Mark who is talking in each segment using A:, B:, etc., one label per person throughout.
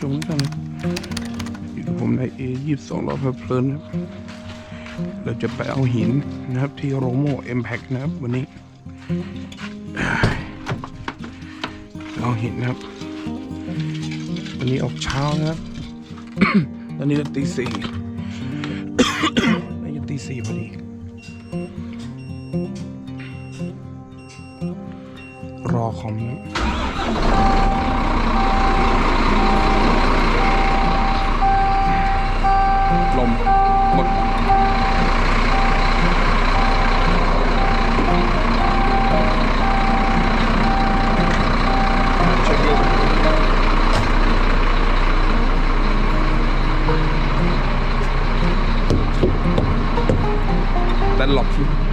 A: ทุกท่านอยู่กับผมในเอยี่สิบสองรอบเพลินนะครับเราจะไปเอาหินนะครับที่โรโมเอ็มแพคนะครับ วันนี้เอาหินนะครับ วันนี้ออกเช้านะครับตอนนี้ก็ตีสี่น่าจะตีสี่พอดีรอคอมนะ ลมหม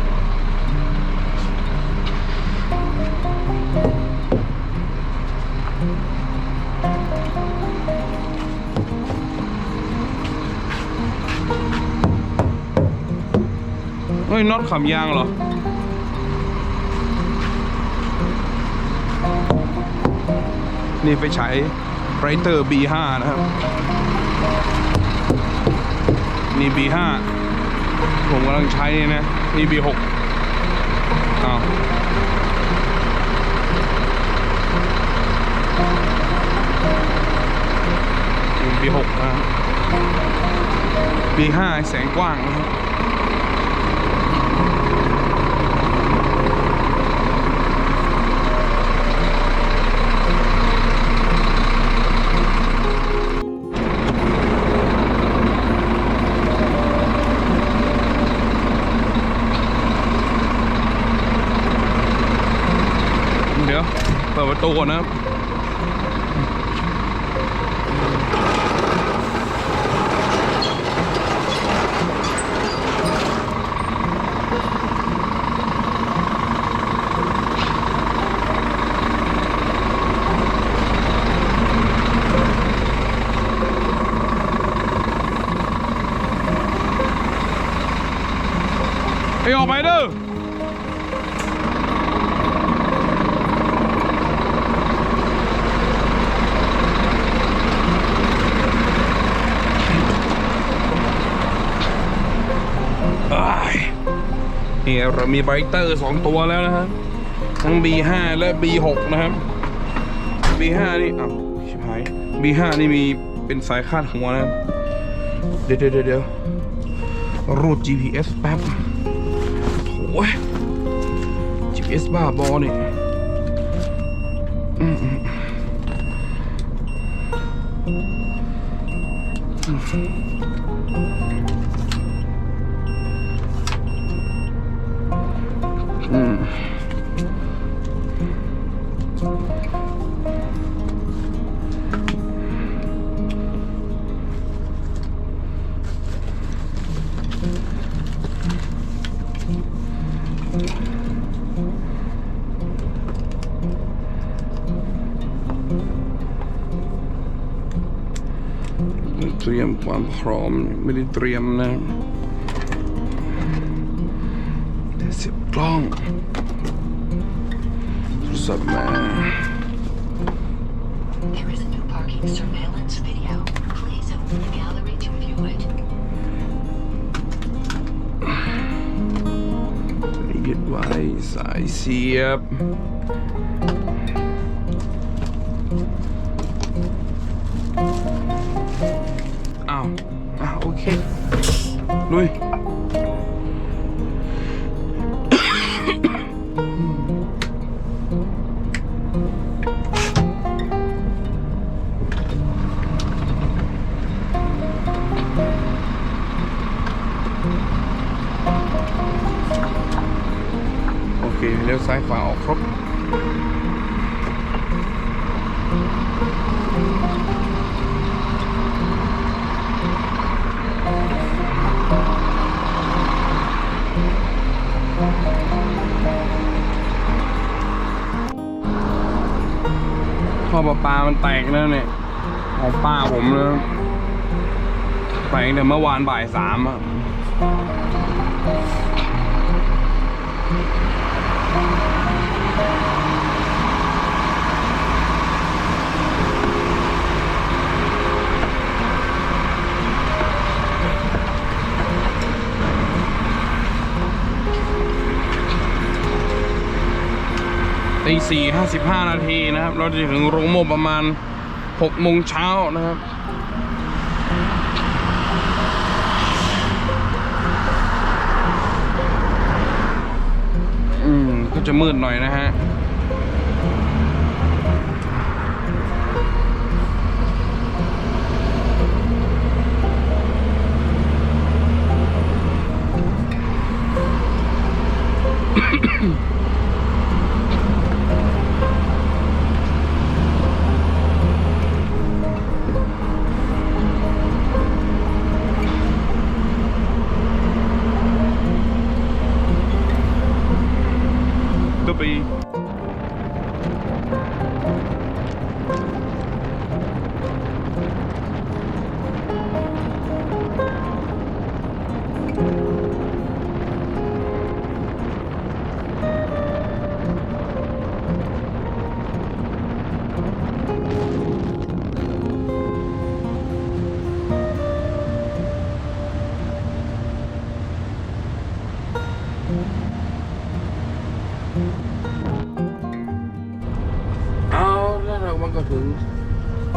A: น็อตขับยางเหรอ นี่ไปใช้ไรเตอร์ B5 นะครับ นี่ B5 ผมกำลังใช้นะ นี่ B6 อ้าวนี่ B6 นะ B5 แสงกว้างนะครับ เดี๋ยว เประตูนะครับ ไอ้ออกไปเด้อ อ้ายนี่ เรามีไบเตอร์สองตัวแล้วนะครับทั้ง B5 และ B6 นะครับ B5 นี่อ้าวชิบหาย B5 นี่มีเป็นสายคาดหัวนะเดี๋ยวเดี๋ยวเดี๋ยวรูด GPS แป๊บโอ้ย GPS บ้าบอนี่อืมอืม ความพร้อม ไม่ได้เตรียมนะแต่เสียบกล้องโทรศัพท์มา
B: There is a new parking surveillance video. Please open the gallery to view it.
A: ยึดไว้สายเสียบ ลุย ท่อประปามันแตกแล้วเนี่ยของป้าผมเลยแตกแต่เมื่อวานบ่ายสามอะ ตีสี่ห้าสิบห้านาทีนะครับ เราจะถึงโรงโม่ประมาณหกโมงเช้านะครับอืมก็จะมืดหน่อยนะฮะ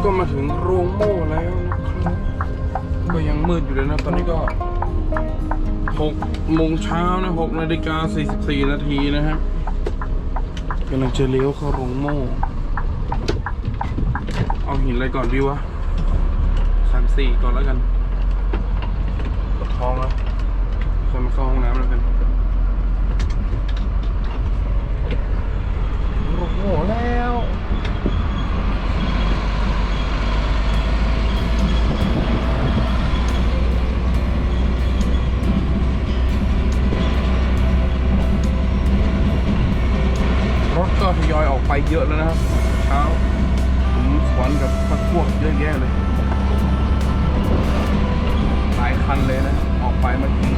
A: ก็มาถึงโรงโม่แล้วนะครับ ก็ยังมืดอยู่เลยนะ ตอนนี้ก็หกโมงเช้านะหกนาฬิกาสี่สิบสี่นาทีนะครับกำลังจะเลี้ยวเข้าโรงโม่ เอาหินอะไรก่อนดีวะสามสี่ก่อนแล้วกันปวดท้องแล้วจะมาเข้าห้องน้ำแล้วกันโอ้โหแล้ว เยอะแล้วนะครับ เช้าผมสวนกับพักพวกเยอะแยะเลย หลายคันเลยนะ ออกไปเมื่อกี้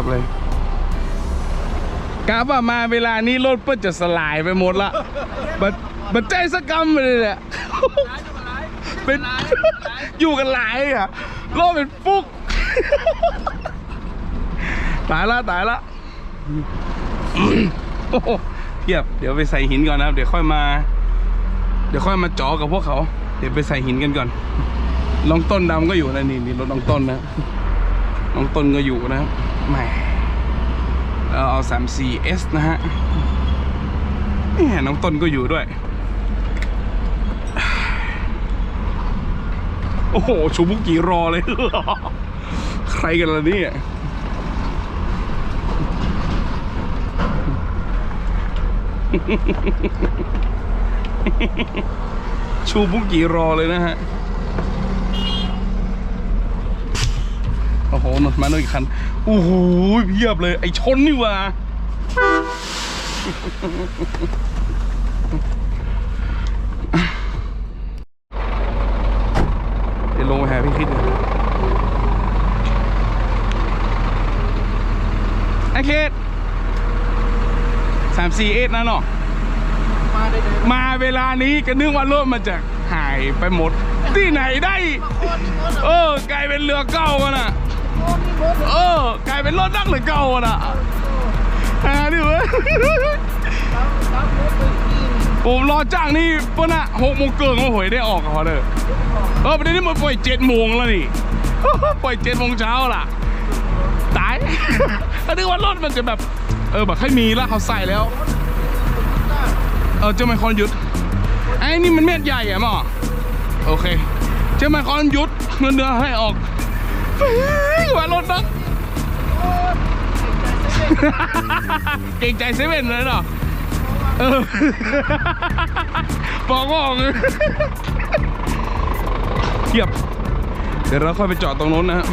A: ยบเลยกะว่ามาเวลานี้รถเปิ้ลจะสลายไปหมดละบัดบัดใจสักกำเลยแหละเป็นอยู่กันหลายอะโลกเป็นฟุกตายละตายละเทียบเดี๋ยวไปใส่หินก่อนนะครับ เดี๋ยวค่อยมา เดี๋ยวค่อยมาจ่อกับพวกเขา เดี๋ยวไปใส่หินกันก่อนน้องต้นดำก็อยู่นะนี่นี่รถน้องต้นนะน้องต้นก็อยู่นะครับ แหมเราเอาสามสี่ S นะฮะแหมน้องต้นก็อยู่ด้วย โอ้โห ชูบุกิรอเลย ใครกันล่ะเนี่ยชูบุกิรอเลยนะฮะ โอ้โหนดมาหน่อยอีกคันโอ้โหเพียบเลย ไอชนนี่หว่าเดี๋ยวลงไปหาพี่คิดเลยไอเคสสามสี่เอ็ดนะเนาะ
C: มาได้เลย
A: มาเวลานี้ก็นึกว่ารถมันจะหายไปหมด ที่ไหนได้
C: โอนนี่โอน
A: เออกลายเป็นเรือเก้ามันอะ
C: โอนนี่
A: เออกลายเป็นรถนั่งเหรือเก่าอะนะอ่าดิเว้ยผมรอจ้างนี่เพื่อนะหกโมงเกินมาหวยได้ออกกับเขาเด้อเออประเด็นนี้มันปล่อยเจ็ดโมงแล้วนี่ปล่อยเจ็ดโมงเช้าล่ะ ตายอันนี้ว่ารถมันจะแบบ เออแบบให้มีล้วเขาใส่แล้ว เออเจ้าไมคอนยุดไอ้นี่มันเม็ดใหญ่อะหมอโอเค เจ้าไมคอนยุดเงินเดือนให้ออก ว่ารถนะเก่งใจเซเว่นเลยเหรอเออบอกว่าออกเลยเทียบ เดี๋ยวเราค่อยไปจอดตรงโน้นนะฮะ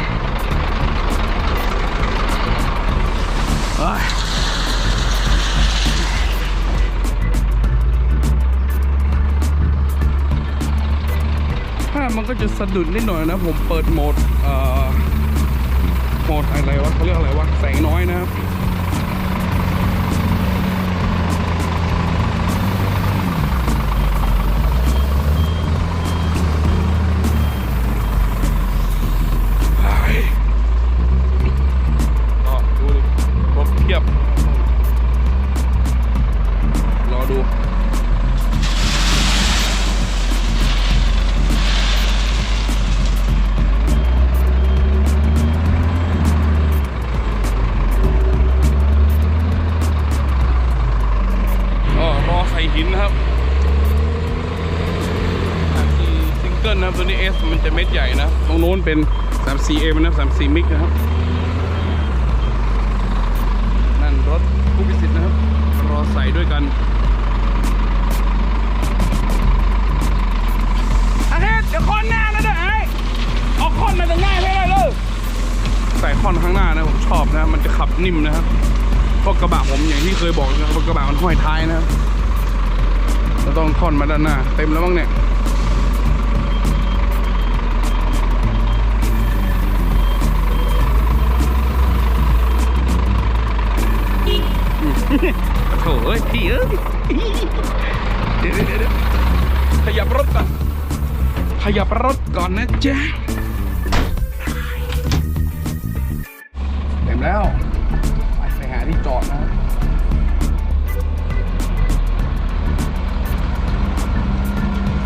A: เอ้ยภาพมันก็จะสะดุดนิดหน่อยนะ ผมเปิดโหมด เอ่อโหมด อะไรวะเขาเรียกอะไรวะแสงน้อยนะครับ 34M นะ34มิกนะครับ นั่นรถผู้พิสิทธิ์นะครับ รอใส่ด้วยกันอาเทศเดี๋ยวคอนหน้านะเด้อไอ้เอาคอนมาจะง่ายไม่ได้เลยใส่คอนข้างหน้านะผมชอบนะ มันจะขับนิ่มนะครับเพราะกระบะผมอย่างที่เคยบอกนะครับว่ากระบะมันห้อยท้ายนะครับเราต้องคอนมาด้านหน้า เต็มแล้วมั้งเนี่ย โถ่เอ้ยพี่เอ้ยเดี๋ยวเดี๋ยวขยับรถก่อน ขยับรถก่อนนะจ๊ะ เต็มแล้ว ไปไปหาที่จอดนะ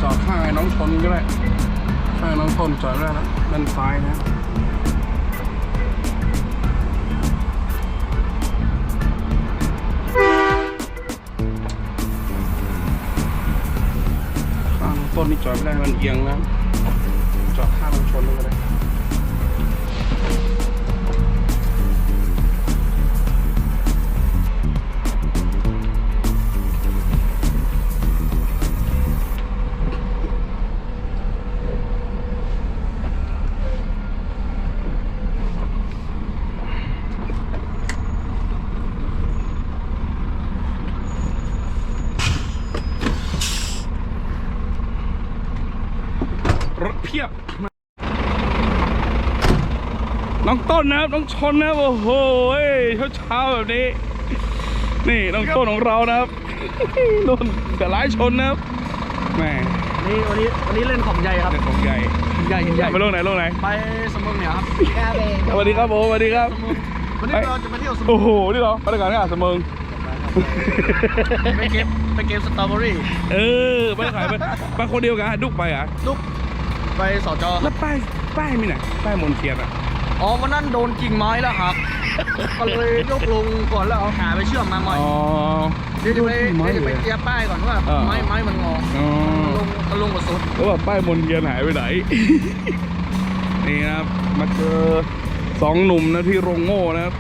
A: จอดข้างไอ้น้องชนก็ได้ข้างน้องชนจอดได้แล้วด้านซ้ายนะ นนี่จอดไม่ได้มันเอียงนะจอดข้างมันชนเลยก็ได้ ยบ น้องต้นนะครับ น้องชนนะครับโอ้โหเช้าเช้าๆแบบนี้ นี่น้องต้นของเรานะครับนุ่นแต่ร้ายชนนะครับแหม่
C: นี่วันนี้วันนี้เล่นของใหญ่ครับ
A: เป็นของใหญ่
C: ใหญ่ใหญ่
A: ไปลงไหนลงไหน
C: ไปสมมติเนี่ยครับ
A: สวัสดีครับผมสวัสดีครับ
C: วันนี้เราจะมาเที่ยวสมม
A: โอ้
C: ติ
A: โหนี่เหรอไปก่อนนี่อะเสมง
C: ไปเก็บไปเก็บสตรอเบอรี่
A: เออไปขายไปไปคนเดียวกันดุกไปอะ
C: ลูก ไปสอจอ
A: แล้วป้ายป้ายมีไหนป้ายมนเทียนอะ
C: อ๋อวันนั้นโดนกิ่งไม้แล้วครับก็เลยยกลงก่อนแล้วเอาขาไปเชื่อมมาใหม่
A: อ๋อ
C: เดี๋ยวจะไป
A: โดนกิ่งไม้
C: เดี๋ยวจะไป
A: เลย
C: เกียร์ป้ายก่อนว่า
A: เออ
C: ไม้ไม้มันงอ
A: อ๋อ
C: ลงมันลงกับสุด
A: แล้วแบบป้ายมนเทียนหายไปไหน นี่นะครับ มาเจอสองหนุ่มนะที่โรงโง่นะครับ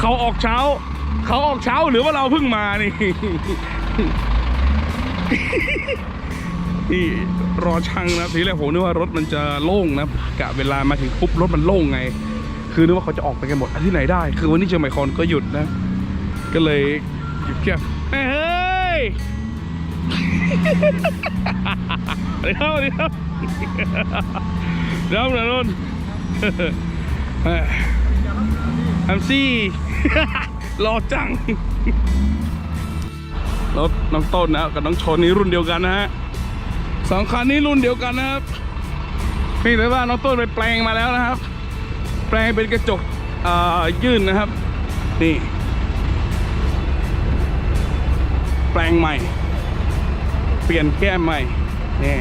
A: เขาออกเช้า เขาออกเช้าหรือว่าเราเพิ่งมานี่ นี่รอช่างนะทีแรกผมนึกว่ารถมันจะโล่งนะกะเวลามาถึงปุ๊บรถมันโล่งไง คือนึกว่าเขาจะออกไปกันหมดอะที่ไหนได้ คือวันนี้เชียงใหม่คอนก็หยุดนะ ก็เลยหยุดแค่เฮ้ยสวัสดีครับสวัสดีครับเดี๋ยวนะนนท์แอมซี่รอจังรถน้องต้นนะกับน้องชนนี่รุ่นเดียวกันนะฮะ สองคันนี้รุ่นเดียวกันนะครับพี่เลยว่าน้องต้นไปแปลงมาแล้วนะครับ แปลงเป็นกระจกยื่นนะครับ นี่ แปลงใหม่ เปลี่ยนแก้มใหม่นี่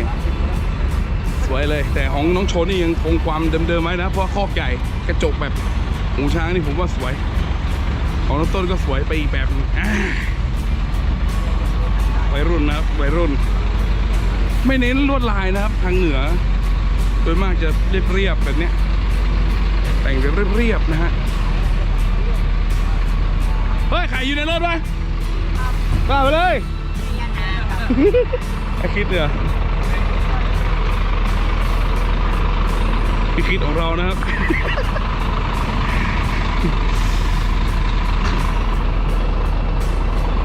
A: สวยเลย แต่ของน้องโชนนี่ยังคงความเดิมๆไว้นะ เพราะข้อใหญ่กระจกแบบหูช้างนี่ผมว่าสวย ของน้องต้นก็สวยไปอีกแบบนึงวัยรุ่นนะวัยรุ่น ไม่เน้นลวดลายนะครับ ทางเหนือ โดยมากจะเรียบๆแบบนี้แต่งแบบเรียบๆนะฮะเฮ้ยใครอยู่ในรถวะกล้าไปเลยไอคิดเนี่ยพี่คิดของเรานะครับ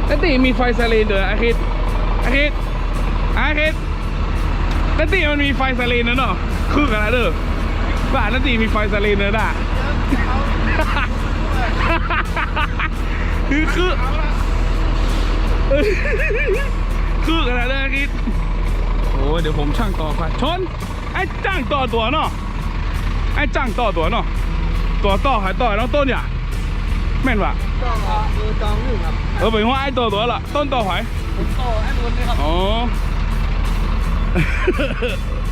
A: นัตติมีไฟไซเรนเด้อไอคิดไอคิดไอคิด นัตติมันมีไฟไซเรนนะเนาะคือกันนะเด้อบ้านนัตติมีไฟไซเรนเด้อด่ะคือคือเออคือกันนะเด้อไอคิดโอ้ยเดี๋ยวผมช่างต่อไปชนไอ้จ้างต่อตัวเนาะไอ้จ้างต่อตัวเนาะตัวต่อหายต่อน้องต้นอย่าแม่นวะ
C: ก็เออจองอยู่ครับ
A: เออไปว่าไอ้ตัวตัวละต้นต่อหอย
C: ผมต่อไอ้บนนี่ครับ
A: อ๋อ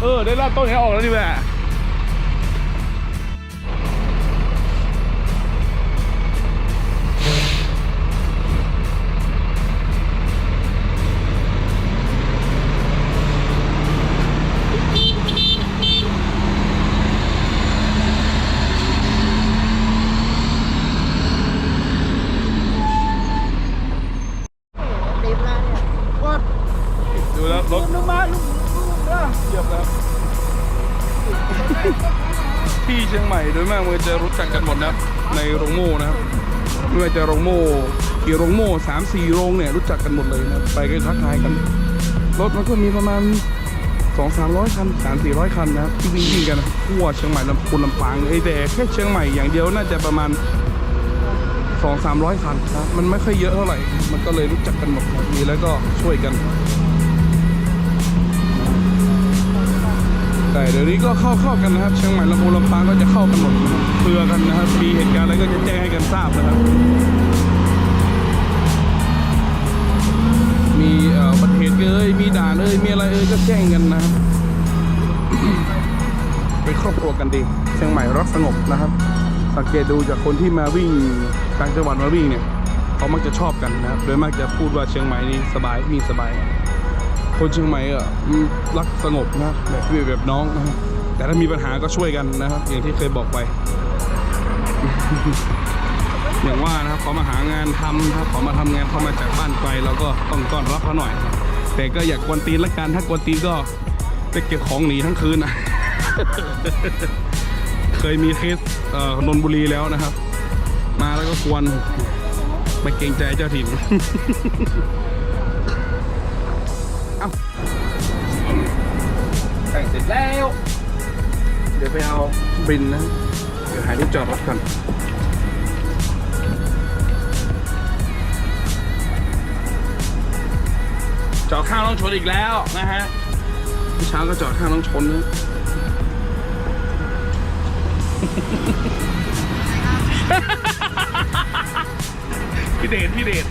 A: เออ ได้รอบต้นนี้ออกแล้วนี่แหล จะโรงโม่กี่โรงโม่สามสี่โรงเนี่ยรู้จักกันหมดเลยนะไปกันทักทายกัน รถมันก็มีประมาณสองสามร้อยคันสามสี่ร้อยคันนะที่วิ่งวิ่งกันทั่วเชียงใหม่ลำพูนลำปางไอ้แต่แค่เชียงใหม่อย่างเดียวน่าจะประมาณสองสามร้อยคันนะมันไม่ค่อยเยอะเท่าไหร่ มันก็เลยรู้จักกันหมดมีแล้วก็ช่วยกัน แต่เดี๋ยวนี้ก็เข้าเข้ากันนะครับ เชียงใหม่ลำพูนลำปางก็จะเข้ากันหมดเพื่อกันนะครับ มีเหตุการณ์อะไรก็จะแจ้งให้กันทราบนะครับ มีเอ่อบัติเหตุเอ้ยมีด่านเอ้ยมีอะไรเอ้ยก็แจ้งกันนะครับเป็นครอบครัวกันดี เชียงใหม่รักสงบนะครับ สังเกตดูจากคนที่มาวิ่งต่างจังหวัดมาวิ่งเนี่ยเขามักจะชอบกันนะครับ โดยมากจะพูดว่าเชียงใหม่นี่สบายวิ่งสบาย คนเชียงใหม่อะรักสงบนะแบบพี่แบบน้องนะครับแต่ถ้ามีปัญหาก็ช่วยกันนะครับ อย่างที่เคยบอกไป อย่างว่านะครับเขามาหางานทำครับเขามาทำงานเขามาจากบ้านไกลเราก็ต้องต้อนรับเขาหน่อย แต่ก็อย่ากวนตีนละกันถ้ากวนตีนก็ไปเก็บของหนีทั้งคืนนะเคยมีเคสเอ่อนนบุรีแล้วนะครับ มาแล้วก็กวนไม่เกรงใจเจ้าถิ่น อาแต่งเสร็จแล้ว เดี๋ยวไปเอาบินนะ เดี๋ยวหาที่จอดรถก่อนจอดข้างน้องชนอีกแล้วนะฮะเมื่อเช้าก็จอดข้างน้องชนนะพี่เดชพี่เดช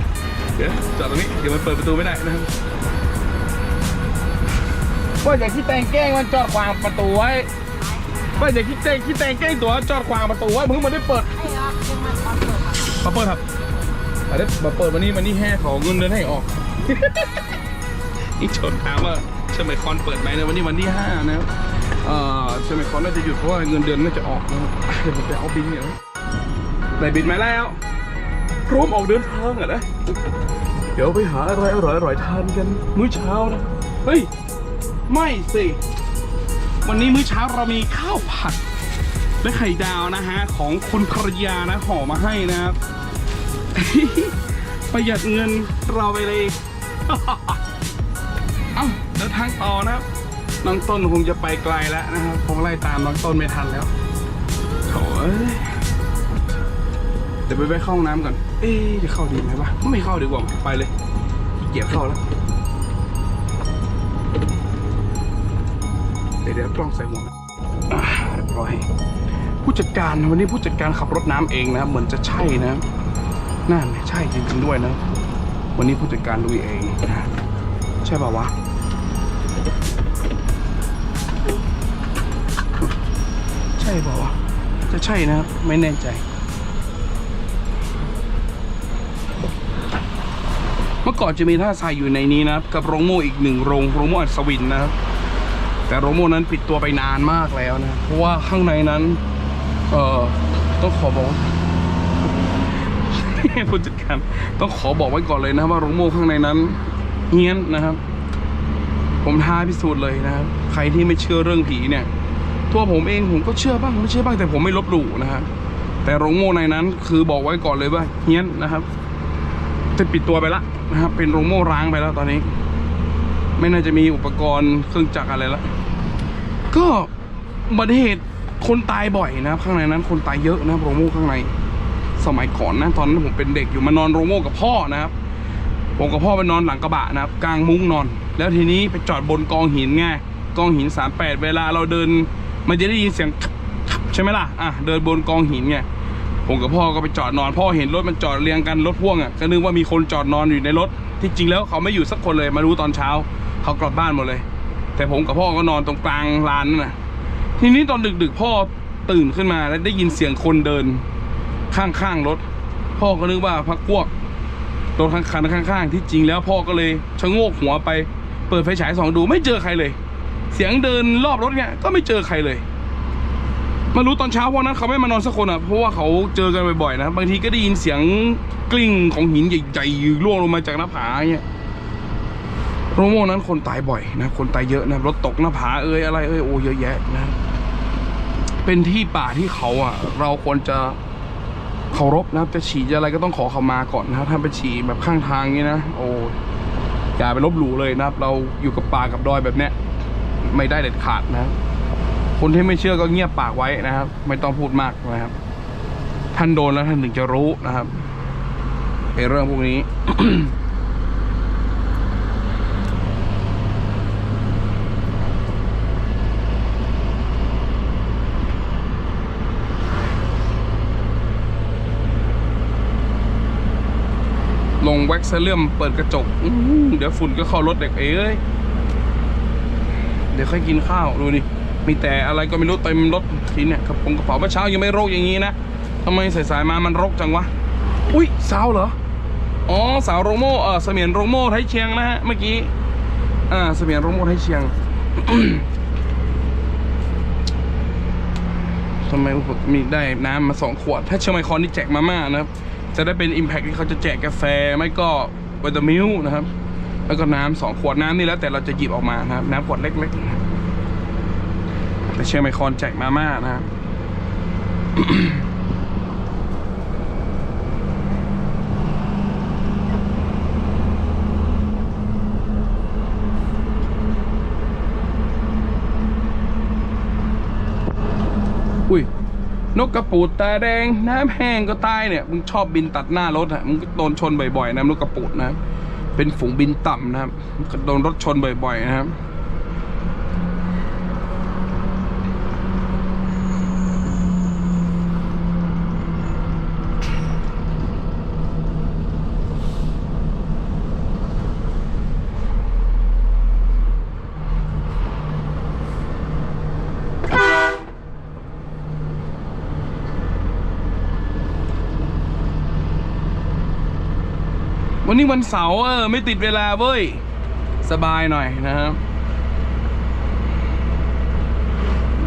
A: เดี๋ยวจอดตรงนี้ เดี๋ยวมันเปิดประตูไม่ได้นะครับ ว่าอย่างที่แต่งแกล้งมันจอดขวางประตูไว้ว่าอย่างที่แต่งที่แต่งแกล้งตัวจอดขวางประตูไว้เพิ่งมาได้เปิดมาเปิดครับมาได้มาเปิดวันนี้วันนี้แห่ของเงินเดือนให้ออกนี่ชนถามว่าเชมไมคอนเปิดไหมในวันนี้วันที่ห้านะครับเอ่อเชมไมคอนน่าจะหยุดเพราะว่าเงินเดือนน่าจะออกนะครับอะเดี๋ยวผมไปเอาบินเนี่ยได้บินมาแล้วร้อมออกเดินทางอะนะเดี๋ยวไปหาอะไรอร่อยอร่อยๆทานกันมื้อเช้านะ เฮ้ย ไม่สิ วันนี้มื้อเช้าเรามีข้าวผัด และไข่ดาวนะฮะ ของคุณภรรยานะห่อมาให้นะครับ ประหยัดเงินเราไปเลย เอ้าเดินทางต่อนะครับ น้องต้นคงจะไปไกลแล้วนะครับคงไล่ตามน้องต้นไม่ทันแล้วโถ่เอ้ยเดี๋ยวไปไปเข้าห้องน้ำก่อน เอ๊ะจะเข้าดีไหมวะไม่เข้าดีกว่าไปเลยขี้เกียจเข้าแล้ว เดี๋ยวกล้องใส่หมวกเรียบร้อยผู้จัดการวันนี้ผู้จัดการขับรถน้ำเองนะครับเหมือนจะใช่นะนั่นใช่จริงๆด้วยนะ วันนี้ผู้จัดการลุยเองนะใช่ป่าวะใช่ป่าวะจะใช่นะไม่แน่ใจ เมื่อก่อนจะมีท่าทรายอยู่ในนี้นะกับโรงโม่อีกหนึ่งโรงโรงโม่อัศวินนะครับ แต่โรโม่นั้นปิดตัวไปนานมากแล้วนะ เพราะว่าข้างในนั้น เอ่อ ต้องขอบอกผู้จัดการต้องขอบอกไว้ก่อนเลยนะว่าโรโม่ข้างในนั้นเฮี้ยนนะครับ ผมท้าพิสูจน์เลยนะครับ ใครที่ไม่เชื่อเรื่องผีเนี่ย ตัวผมเองผมก็เชื่อบ้างไม่เชื่อบ้างแต่ผมไม่ลบหลู่นะครับแต่โรงโม่ในนั้นคือบอกไว้ก่อนเลยว่าเฮี้ยนนะครับจะปิดตัวไปละนะครับ เป็นโรงโม่ร้างไปแล้วตอนนี้ ไม่น่าจะมีอุปกรณ์เครื่องจักรอะไรละ ก็อุบัติเหตุคนตายบ่อยนะครับ ข้างในนั้นคนตายเยอะนะครับโรงโม่ข้างใน สมัยก่อนนะ ตอนนั้นผมเป็นเด็กอยู่มานอนโรงโม่กับพ่อนะครับผมกับพ่อไปนอนหลังกระบะนะครับ กลางมุ้งนอน แล้วทีนี้ไปจอดบนกองหินไงกองหิน 38 เวลาเราเดิน มันจะได้ยินเสียงใช่ไหมล่ะอะเดินบนกองหินไงผมกับพ่อก็ไปจอดนอน พ่อเห็นรถมันจอดเรียงกันรถพ่วงอะก็นึกว่ามีคนจอดนอนอยู่ในรถ ที่จริงแล้วเขาไม่อยู่สักคนเลยมารู้ตอนเช้า เขากลับบ้านหมดเลย แต่ผมกับพ่อก็นอนตรงกลางลานนั่นนะทีนี้ตอนดึกๆพ่อตื่นขึ้นมาแล้วได้ยินเสียงคนเดินข้างๆรถ พ่อก็นึกว่าพักพวกรถข้างๆข้างๆ ที่จริงแล้วพ่อก็เลยชะโงกหัวไป เปิดไฟฉายส่องดูไม่เจอใครเลย เสียงเดินรอบรถเนี่ยก็ไม่เจอใครเลยมารู้ตอนเช้าวันนั้นเขาไม่มานอนสักคนอะเพราะว่าเขาเจอกันบ่อยๆนะบางทีก็ได้ยินเสียงกลิ้งของหินใหญ่ๆร่วงลงมาจากหน้าผาเนี่ย โรโมนั้นคนตายบ่อยนะคนตายเยอะนะรถตกหน้าผาเอ้ยอะไรเอ้ยโอ้เยอะแยะนะ เป็นที่ป่าที่เขาอะ เราควรจะเคารพนะครับจะฉี่จะอะไรก็ต้องขอเขามาก่อนนะครับถ้าไปฉี่แบบข้างทางนี้นะโอ้อย่าไปลบหลู่เลยนะครับ เราอยู่กับป่ากับดอยแบบเนี้ยไม่ได้เด็ดขาดนะครับคนที่ไม่เชื่อก็เงียบปากไว้นะครับ ไม่ต้องพูดมากนะครับ ท่านโดนแล้วท่านถึงจะรู้นะครับไอ้เรื่องพวกนี้ แว็กซ์เลื่อมเปิดกระจกอืเดี๋ยวฝุ่นก็เข้ารถเด็กเอ้ยเดี๋ยวค่อยกินข้าวดูดิมีแต่อะไรก็ไม่รู้เต็มรถทีเนี่ยกระโปรงกระเป๋าเมื่อเช้ายังไม่รกอย่างนี้นะทำไมสายๆมามันรกจังวะอุ้ยสาวเหรออ๋อสาวโรโม่เออเสมียนโรโม่ไทยเชียงนะฮะเมื่อกี้อ่าเสมียนโรโม่ไทยเชียงทำไมมีได้น้ำมาสองขวด ถ้าเชียงใหม่คอนนี่แจกมาม่านะครับ จะได้เป็น Impact ที่เขาจะแจกกาแฟไม่ก็วิตามิลนะครับ แล้วก็น้ำสองขวดน้ำนี่แล้วแต่เราจะหยิบออกมานะครับ น้ำขวดเล็กๆนะครับแต่เชียงใหม่คอนแจกมาม่านะครับ อุ้ย นกกระปูดตาแดงน้ำแห้งก็ตายเนี่ยมึงชอบบินตัดหน้ารถอะมึงก็โดนชนบ่อยๆนะนกกระปูดนะเป็นฝูงบินต่ำนะครับก็โดนรถชนบ่อยๆนะครับ วันนี้วันเสาร์เออไม่ติดเวลาเว้ย สบายหน่อยนะครับ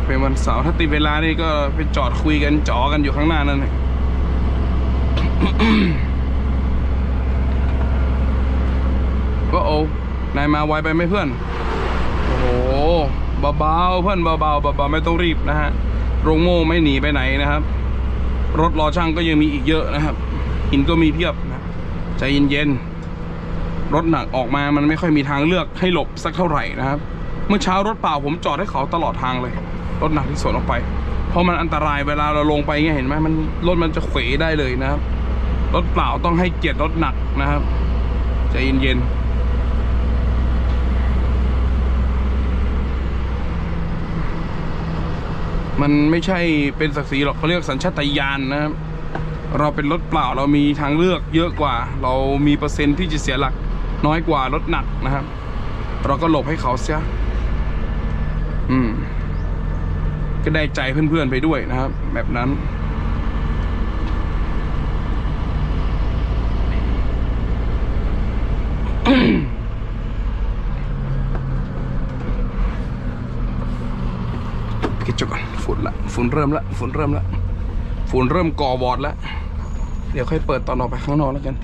A: เป็นวันเสาร์ถ้าติดเวลานี่ก็ไปจอดคุยกันจอกันอยู่ข้างหน้านั่นแหละก็โอ้นายมาไวไปไหมเพื่อน โอ้โหเบาๆเพื่อนเบาๆเบาๆไม่ต้องรีบนะฮะโรงโม่ไม่หนีไปไหนนะครับ รถรอช่างก็ยังมีอีกเยอะนะครับหินก็มีเพียบ ใจเย็นๆรถหนักออกมามันไม่ค่อยมีทางเลือกให้หลบสักเท่าไหร่นะครับ เมื่อเช้ารถเปล่าผมจอดให้เขาตลอดทางเลย รถหนักที่สวนออกไป เพราะมันอันตรายเวลาเราลงไปเงี้ยเห็นไหมมันรถมันจะเขวได้เลยนะครับ รถเปล่าต้องให้เกียรติรถหนักนะครับใจเย็นมันไม่ใช่เป็นศักดิ์ศรีหรอกเขาเรียกสัญชาตญาณนะครับ เราเป็นรถเปล่าเรามีทางเลือกเยอะกว่า เรามีเปอร์เซ็นต์ที่จะเสียหลักน้อยกว่ารถหนักนะครับ เราก็หลบให้เขาเสียอืม ก็ได้ใจเพื่อนๆไปด้วยนะครับ แบบนั้นกระจก่อนฝุ่นละฝุ่นเริ่มละฝุ่นเริ่มละฝุ่นเริ่มก่อวอร์ดละ เดี๋ยวค่อยเปิดตอนออกไปข้างนอกแล้วกัน